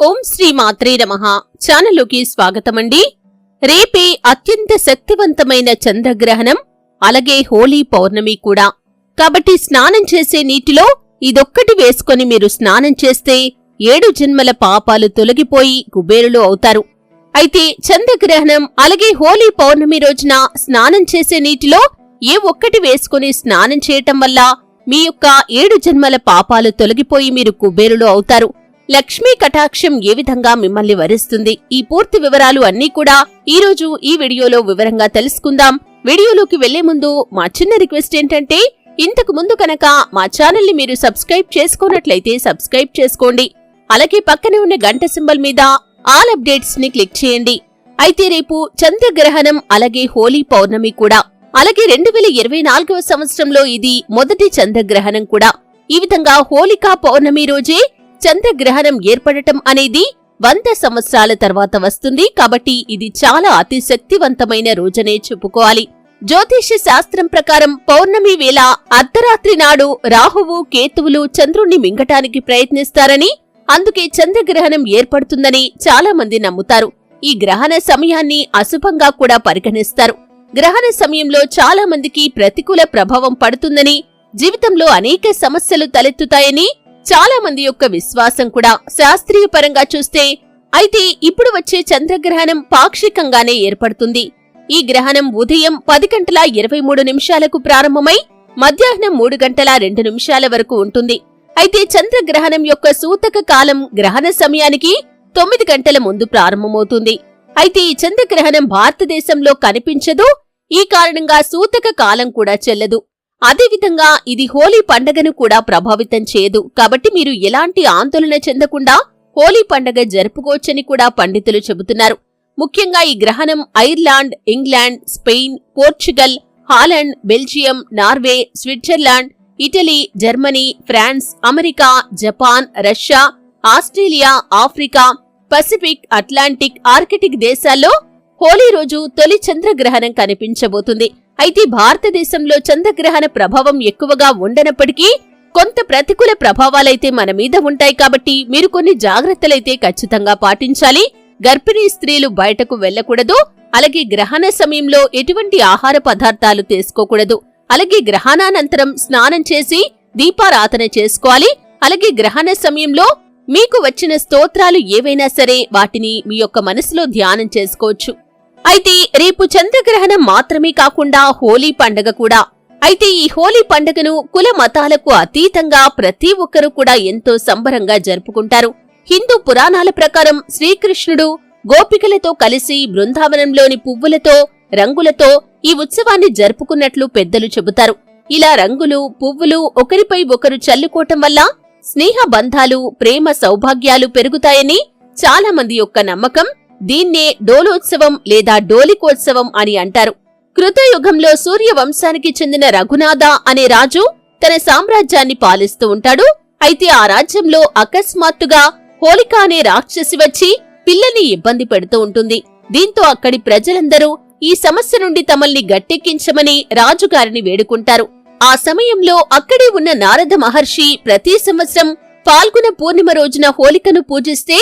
ఓం శ్రీ మాత్రే నమ. ఛానల్లోకి స్వాగతమండి. రేపే అత్యంత శక్తివంతమైన చంద్రగ్రహణం అలాగే హోలీ పౌర్ణమి కూడా. కాబట్టి స్నానం చేసే నీటిలో ఇదొక్కటి వేసుకొని మీరు స్నానం చేస్తే ఏడు జన్మల పాపాలు తొలగిపోయి కుబేరులు అవుతారు. అయితే చంద్రగ్రహణం అలాగే హోలీ పౌర్ణమి రోజున స్నానం చేసే నీటిలో ఏ ఒక్కటి వేసుకొని స్నానం చేయటం వల్ల మీ యొక్క ఏడు జన్మల పాపాలు తొలగిపోయి మీరు కుబేరులు అవుతారు. లక్ష్మీ కటాక్షం ఏ విధంగా మిమ్మల్ని వరిస్తుంది? ఈ పూర్తి వివరాలు అన్నీ కూడా ఈ రోజు ఈ వీడియోలో వివరంగా తెలుసుకుందాం. వీడియోలోకి వెళ్ళే ముందు మా చిన్న రిక్వెస్ట్ ఏంటంటే ఇంతకు ముందు కనుక మా ఛానల్ని మీరు సబ్స్క్రైబ్ చేసుకున్నట్లయితే సబ్స్క్రైబ్ చేసుకోండి. అలాగే పక్కనే ఉన్న గంట సింబల్ మీద ఆల్ అప్డేట్స్ని క్లిక్ చేయండి. అయితే రేపు చంద్రగ్రహణం అలాగే హోలీ పౌర్ణమి కూడా. అలాగే రెండు వేల ఇరవై నాలుగవ సంవత్సరంలో ఇది మొదటి చంద్రగ్రహణం కూడా. ఈ విధంగా హోలికా పౌర్ణమి రోజే చంద్రగ్రహణం ఏర్పడటం అనేది వంద సంవత్సరాల తర్వాత వస్తుంది. కాబట్టి ఇది చాలా అతి శక్తివంతమైన రోజనే చెప్పుకోవాలి. జ్యోతిష్య శాస్త్రం ప్రకారం పౌర్ణమి వేళ అర్ధరాత్రి నాడు రాహువు కేతువులు చంద్రుణ్ణి మింగటానికి ప్రయత్నిస్తారని అందుకే చంద్రగ్రహణం ఏర్పడుతుందని చాలా మంది నమ్ముతారు. ఈ గ్రహణ సమయాన్ని అశుభంగా కూడా పరిగణిస్తారు. గ్రహణ సమయంలో చాలా మందికి ప్రతికూల ప్రభావం పడుతుందని జీవితంలో అనేక సమస్యలు తలెత్తుతాయని చాలా మంది యొక్క విశ్వాసం కూడా శాస్త్రీయ పరంగా చూస్తే అయితే ఇప్పుడు వచ్చే చంద్రగ్రహణం పాక్షికంగానే ఏర్పడుతుంది. ఈ గ్రహణం ఉదయం పది గంటల ఇరవై మూడు నిమిషాలకు ప్రారంభమై మధ్యాహ్నం మూడు గంటల రెండు నిమిషాల వరకు ఉంటుంది. అయితే చంద్రగ్రహణం యొక్క సూతక కాలం గ్రహణ సమయానికి తొమ్మిది గంటల ముందు ప్రారంభమవుతుంది. అయితే ఈ చంద్రగ్రహణం భారతదేశంలో కనిపించదు. ఈ కారణంగా సూతక కాలం కూడా చెల్లదు. అదేవిధంగా ఇది హోలీ పండగను కూడా ప్రభావితం చేయదు. కాబట్టి మీరు ఎలాంటి ఆందోళన చెందకుండా హోలీ పండగ జరుపుకోవచ్చని కూడా పండితులు చెబుతున్నారు. ముఖ్యంగా ఈ గ్రహణం Ireland England Spain Portugal Holland Belgium Norway Switzerland Italy Germany France America Japan Russia Australia Africa Pacific Atlantic Arctic దేశాల్లో హోలీ రోజు తొలి చంద్రగ్రహణం కనిపించబోతుంది. అయితే భారతదేశంలో చంద్రగ్రహణ ప్రభావం ఎక్కువగా ఉండనప్పటికీ కొంత ప్రతికూల ప్రభావాలైతే మన మీద ఉంటాయి కాబట్టి మీరు కొన్ని జాగ్రత్తలైతే ఖచ్చితంగా పాటించాలి. గర్భిణీ స్త్రీలు బయటకు వెళ్ళకూడదు అలాగే గ్రహణ సమయంలో ఎటువంటి ఆహార పదార్థాలు తీసుకోకూడదు. అలాగే గ్రహణానంతరం స్నానం చేసి దీపారాధన చేసుకోవాలి. అలాగే గ్రహణ సమయంలో మీకు వచ్చిన స్తోత్రాలు ఏవైనా సరే వాటిని మీ యొక్క మనసులో ధ్యానం చేసుకోవచ్చు. అయితే రేపు చంద్రగ్రహణం మాత్రమే కాకుండా హోలీ పండగ కూడా. అయితే ఈ హోలీ పండుగను కుల మతాలకు అతీతంగా ప్రతి ఒక్కరూ కూడా ఎంతో సంబరంగా జరుపుకుంటారు. హిందూ పురాణాల ప్రకారం శ్రీకృష్ణుడు గోపికలతో కలిసి బృందావనంలోని పువ్వులతో రంగులతో ఈ ఉత్సవాన్ని జరుపుకున్నట్లు పెద్దలు చెబుతారు. ఇలా రంగులు పువ్వులు ఒకరిపై ఒకరు చల్లుకోవటం వల్ల స్నేహ బంధాలు ప్రేమ సౌభాగ్యాలు పెరుగుతాయని చాలా మంది యొక్క నమ్మకం. దీన్నే డోలోత్సవం లేదా డోలికోత్సవం అని అంటారు. కృతయుగంలో సూర్య వంశానికి చెందిన రఘునాథ అనే రాజు తన సామ్రాజ్యాన్ని పాలిస్తూ ఉంటాడు. అయితే ఆ రాజ్యంలో అకస్మాత్తుగా హోలిక అనే రాక్షసి వచ్చి పిల్లని ఇబ్బంది పెడుతూ ఉంటుంది. దీంతో అక్కడి ప్రజలందరూ ఈ సమస్య నుండి తమల్ని గట్టెక్కించమని రాజుగారిని వేడుకుంటారు. ఆ సమయంలో అక్కడే ఉన్న నారద మహర్షి ప్రతి సంవత్సరం ఫాల్గుణ పూర్ణిమ రోజున హోలికను పూజిస్తే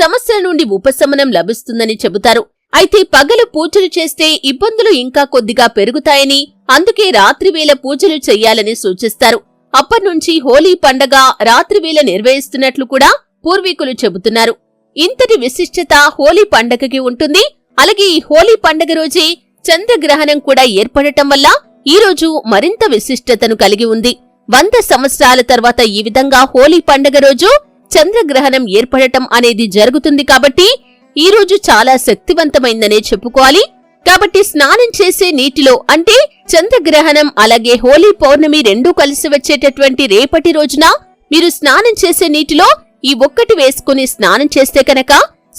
సమస్యల నుండి ఉపశమనం లభిస్తుందని చెబుతారు. అయితే పగలు పూజలు చేస్తే ఇబ్బందులు ఇంకా కొద్దిగా పెరుగుతాయని అందుకే రాత్రివేళ పూజలు చెయ్యాలని సూచిస్తారు. అప్పట్నుంచి హోలీ పండగ రాత్రివేళ నిర్వహిస్తున్నట్లు కూడా పూర్వీకులు చెబుతున్నారు. ఇంతటి విశిష్టత హోలీ పండగకి ఉంటుంది. అలాగే ఈ హోలీ పండగ రోజే చంద్రగ్రహణం కూడా ఏర్పడటం వల్ల ఈ రోజు మరింత విశిష్టతను కలిగి ఉంది. వంద సంవత్సరాల తర్వాత ఈ విధంగా హోలీ పండగ రోజు చంద్రగ్రహణం ఏర్పడటం అనేది జరుగుతుంది కాబట్టి ఈ రోజు చాలా శక్తివంతమైందనే చెప్పుకోవాలి. కాబట్టి స్నానం చేసే నీటిలో అంటే చంద్రగ్రహణం అలాగే హోలీ పౌర్ణమి రెండూ కలిసి వచ్చేటటువంటి రేపటి రోజున మీరు స్నానం చేసే నీటిలో ఈ ఒక్కటి వేసుకుని స్నానం చేస్తే కనుక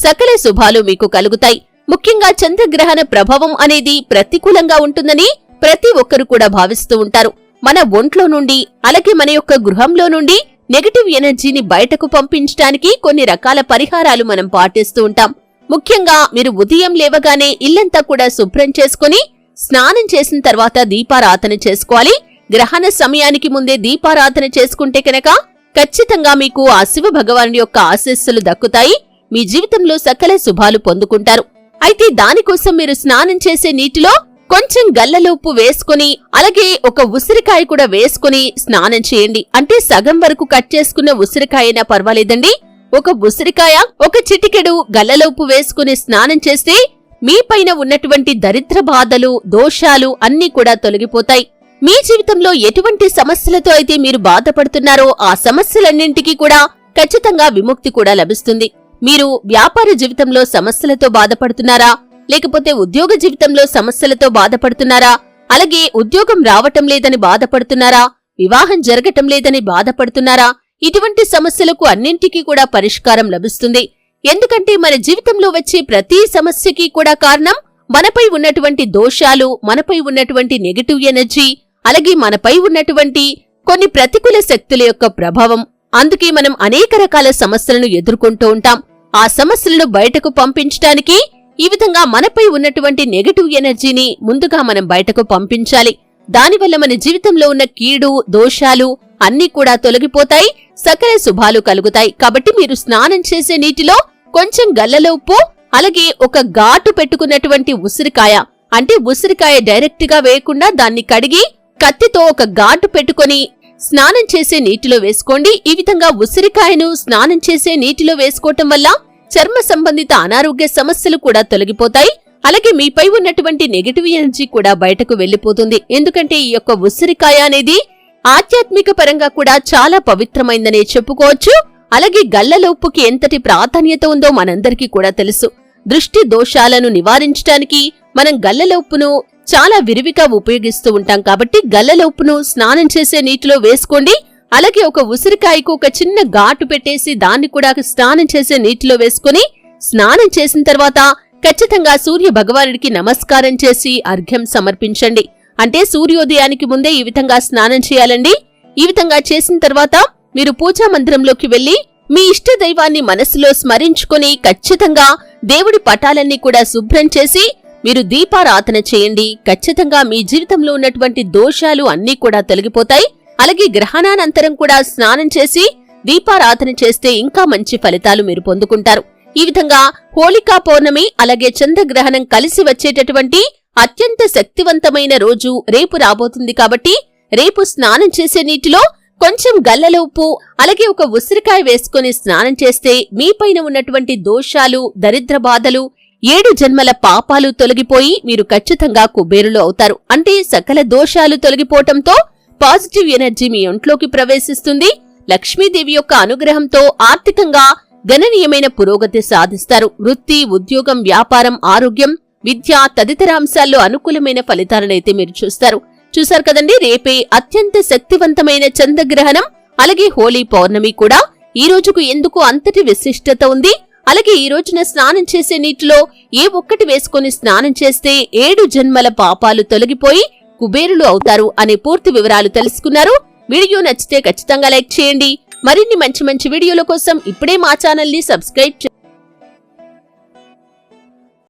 సకల శుభాలు మీకు కలుగుతాయి. ముఖ్యంగా చంద్రగ్రహణ ప్రభావం అనేది ప్రతికూలంగా ఉంటుందని ప్రతి ఒక్కరు కూడా భావిస్తూ ఉంటారు. మన ఒంట్లో నుండి అలాగే మన యొక్క గృహంలో నుండి నెగటివ్ ఎనర్జీని బయటకు పంపించడానికి కొన్ని రకాల పరిహారాలు మనం పాటిస్తూ ఉంటాం. ముఖ్యంగా మీరు ఉదయం లేవగానే ఇల్లంతా కూడా శుభ్రం చేసుకుని స్నానం చేసిన తర్వాత దీపారాధన చేసుకోవాలి. గ్రహణ సమయానికి ముందే దీపారాధన చేసుకుంటే కనుక ఖచ్చితంగా మీకు ఆ శివ భగవానుడి యొక్క ఆశీస్సులు దక్కుతాయి. మీ జీవితంలో సకల శుభాలు పొందుకుంటారు. అయితే దానికోసం మీరు స్నానం చేసే నీటిలో కొంచెం గల్లలోపు వేసుకుని అలాగే ఒక ఉసిరికాయ కూడా వేసుకుని స్నానం చేయండి. అంటే సగం వరకు కట్ చేసుకున్న ఉసిరికాయ పర్వాలేదండి. ఒక ఉసిరికాయ ఒక చిటికెడు గల్లలోపు వేసుకుని స్నానం చేస్తే మీ పైన ఉన్నటువంటి దరిద్ర బాధలు దోషాలు అన్నీ కూడా తొలగిపోతాయి. మీ జీవితంలో ఎటువంటి సమస్యలతో అయితే మీరు బాధపడుతున్నారో ఆ సమస్యలన్నింటికీ కూడా ఖచ్చితంగా విముక్తి కూడా లభిస్తుంది. మీరు వ్యాపార జీవితంలో సమస్యలతో బాధపడుతున్నారా? లేకపోతే ఉద్యోగ జీవితంలో సమస్యలతో బాధపడుతున్నారా? అలాగే ఉద్యోగం రావటం లేదని బాధపడుతున్నారా? వివాహం జరగటం లేదని బాధపడుతున్నారా? ఇటువంటి సమస్యలకు అన్నింటికీ కూడా పరిష్కారం లభిస్తుంది. ఎందుకంటే మన జీవితంలో వచ్చే ప్రతి సమస్యకి కూడా కారణం మనపై ఉన్నటువంటి దోషాలు మనపై ఉన్నటువంటి నెగటివ్ ఎనర్జీ అలాగే మనపై ఉన్నటువంటి కొన్ని ప్రతికూల శక్తుల యొక్క ప్రభావం. అందుకే మనం అనేక రకాల సమస్యలను ఎదుర్కొంటూ ఉంటాం. ఆ సమస్యలను బయటకు పంపించటానికి ఈ విధంగా మనపై ఉన్నటువంటి నెగటివ్ ఎనర్జీని ముందుగా మనం బయటకు పంపించాలి. దానివల్ల మన జీవితంలో ఉన్న కీడు దోషాలు అన్నీ కూడా తొలగిపోతాయి సకల శుభాలు కలుగుతాయి. కాబట్టి మీరు స్నానం చేసే నీటిలో కొంచెం గల్లలో ఉప్పు అలాగే ఒక ఘాటు పెట్టుకున్నటువంటి ఉసిరికాయ. అంటే ఉసిరికాయ డైరెక్ట్గా వేయకుండా దాన్ని కడిగి కత్తితో ఒక ఘాటు పెట్టుకొని స్నానం చేసే నీటిలో వేసుకోండి. ఈ విధంగా ఉసిరికాయను స్నానం చేసే నీటిలో వేసుకోవటం వల్ల చర్మ సంబంధిత అనారోగ్య సమస్యలు కూడా తొలగిపోతాయి. అలాగే మీపై ఉన్నటువంటి నెగిటివ్ ఎనర్జీ కూడా బయటకు వెళ్ళిపోతుంది ఎందుకంటే ఈ యొక్క ఉసిరికాయ అనేది ఆధ్యాత్మిక పరంగా కూడా చాలా పవిత్రమైందనే చెప్పుకోవచ్చు. అలాగే గల్లలోపుకి ఎంతటి ప్రాధాన్యత ఉందో మనందరికీ కూడా తెలుసు. దృష్టి దోషాలను నివారించడానికి మనం గల్లలోపును చాలా విరివిగా ఉపయోగిస్తూ ఉంటాం. కాబట్టి గల్లలోపును స్నానం చేసే నీటిలో వేసుకోండి. అలాగే ఒక ఉసిరికాయకు ఒక చిన్న ఘాటు పెట్టేసి దాన్ని కూడా స్నానం చేసే నీటిలో వేసుకుని స్నానం చేసిన తర్వాత ఖచ్చితంగా సూర్య భగవానుడికి నమస్కారం చేసి అర్ఘ్యం సమర్పించండి. అంటే సూర్యోదయానికి ముందే ఈ విధంగా స్నానం చేయాలండి. ఈ విధంగా చేసిన తర్వాత మీరు పూజా మందిరంలోకి వెళ్ళి మీ ఇష్ట దైవాన్ని మనసులో స్మరించుకుని ఖచ్చితంగా దేవుడి పటాలన్నీ కూడా శుభ్రం చేసి మీరు దీపారాధన చేయండి. ఖచ్చితంగా మీ జీవితంలో ఉన్నటువంటి దోషాలు అన్నీ కూడా తొలగిపోతాయి. అలాగే గ్రహణానంతరం కూడా స్నానం చేసి దీపారాధన చేస్తే ఇంకా మంచి ఫలితాలు మీరు పొందుకుంటారు. ఈ విధంగా హోళికా పౌర్ణమి అలాగే చంద్రగ్రహణం కలిసి వచ్చేటటువంటి అత్యంత శక్తివంతమైన రోజు రేపు రాబోతుంది కాబట్టి రేపు స్నానం చేసే నీటిలో కొంచెం గల్లల ఉప్పు అలాగే ఒక ఉసిరికాయ వేసుకుని స్నానం చేస్తే మీపైన ఉన్నటువంటి దోషాలు దరిద్ర బాధలు ఏడు జన్మల పాపాలు తొలగిపోయి మీరు ఖచ్చితంగా కుబేరులు అవుతారు. అంటే సకల దోషాలు తొలగిపోవటంతో పాజిటివ్ ఎనర్జీ మీ ఒంట్లోకి ప్రవేశిస్తుంది. లక్ష్మీదేవి యొక్క అనుగ్రహంతో ఆర్థికంగా గణనీయమైన పురోగతి సాధిస్తారు. వృత్తి ఉద్యోగం వ్యాపారం ఆరోగ్యం విద్య తదితర అంశాల్లో అనుకూలమైన ఫలితాలనైతే మీరు చూస్తారు. చూశారు కదండి రేపే అత్యంత శక్తివంతమైన చంద్రగ్రహణం అలాగే హోలీ పౌర్ణమి కూడా. ఈ రోజుకు ఎందుకు అంతటి విశిష్టత ఉంది? అలాగే ఈ రోజున స్నానం చేసే నీటిలో ఏ ఒక్కటి వేసుకొని స్నానం చేస్తే ఏడు జన్మల పాపాలు తొలగిపోయి కుబేరులు అవుతారు అనే పూర్తి వివరాలు తెలుసుకున్నారు. వీడియో నచ్చితే ఖచ్చితంగా లైక్ చేయండి. మరిన్ని మంచి మంచి వీడియోల కోసం ఇప్పుడే మా ఛానల్ని సబ్స్క్రైబ్